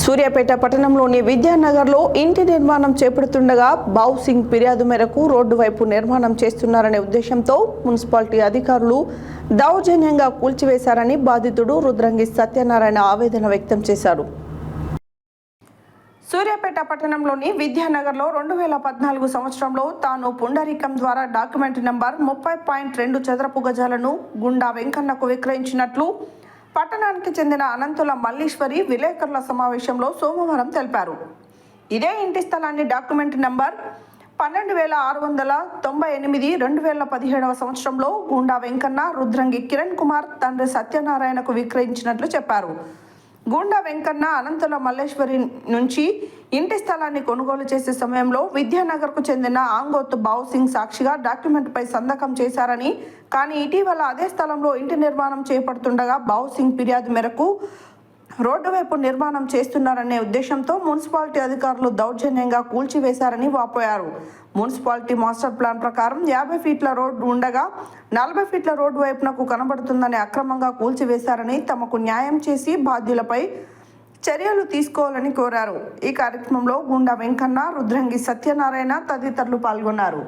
సూర్యాపేట పట్టణంలోని విద్యానగర్లో ఇంటి నిర్మాణం చేపడుతుండగా బావ్ సింగ్ ఫిర్యాదు మేరకు రోడ్డు వైపు నిర్మాణం చేస్తున్నారనే ఉద్దేశంతో మున్సిపాలిటీ అధికారులు దౌర్జన్యంగా కూల్చివేశారని బాధితుడు రుద్రంగి సత్యనారాయణ ఆవేదన వ్యక్తం చేశారు. సూర్యాపేట పట్టణంలోని విద్యానగర్లో రెండు వేల పద్నాలుగు సంవత్సరంలో తాను పుండరీకం ద్వారా డాక్యుమెంట్ నంబర్ ముప్పై పాయింట్ రెండు చదరపు గజాలను గుండా వెంకన్నకు విక్రయించినట్లు పట్టణానికి చెందిన అనంతుల మల్లీశ్వరి విలేకరుల సమావేశంలో సోమవారం తెలిపారు. ఇదే ఇంటి స్థలాన్ని డాక్యుమెంట్ నంబర్ పన్నెండు వేల ఆరు వందల తొంభై ఎనిమిది రెండు వేల పదిహేడవ సంవత్సరంలో గుండా వెంకన్న రుద్రంగి కిరణ్ కుమార్ తండ్రి సత్యనారాయణకు విక్రయించినట్లు చెప్పారు. గూండా వెంకన్న అనంతుల మల్లేశ్వరి నుంచి ఇంటి స్థలాన్ని కొనుగోలు చేసే సమయంలో విద్యానగర్కు చెందిన ఆంగోత్ బావు సింగ్ సాక్షిగా డాక్యుమెంట్పై సంతకం చేశారని కానీ ఇటీవల అదే స్థలంలో ఇంటి నిర్మాణం చేపడుతుండగా బావు సింగ్ ఫిర్యాదు మేరకు రోడ్డు వైపు నిర్మాణం చేస్తున్నారనే ఉద్దేశంతో మున్సిపాలిటీ అధికారులు దౌర్జన్యంగా కూల్చివేశారని వాపోయారు. మున్సిపాలిటీ మాస్టర్ ప్లాన్ ప్రకారం యాభై ఫీట్ల రోడ్డు ఉండగా నలభై ఫీట్ల రోడ్డు వైపునకు కనబడుతుందని అక్రమంగా కూల్చివేశారని తమకు న్యాయం చేసి బాధ్యులపై చర్యలు తీసుకోవాలని కోరారు. ఈ కార్యక్రమంలో గుండా వెంకన్న రుద్రంగి సత్యనారాయణ తదితరులు పాల్గొన్నారు.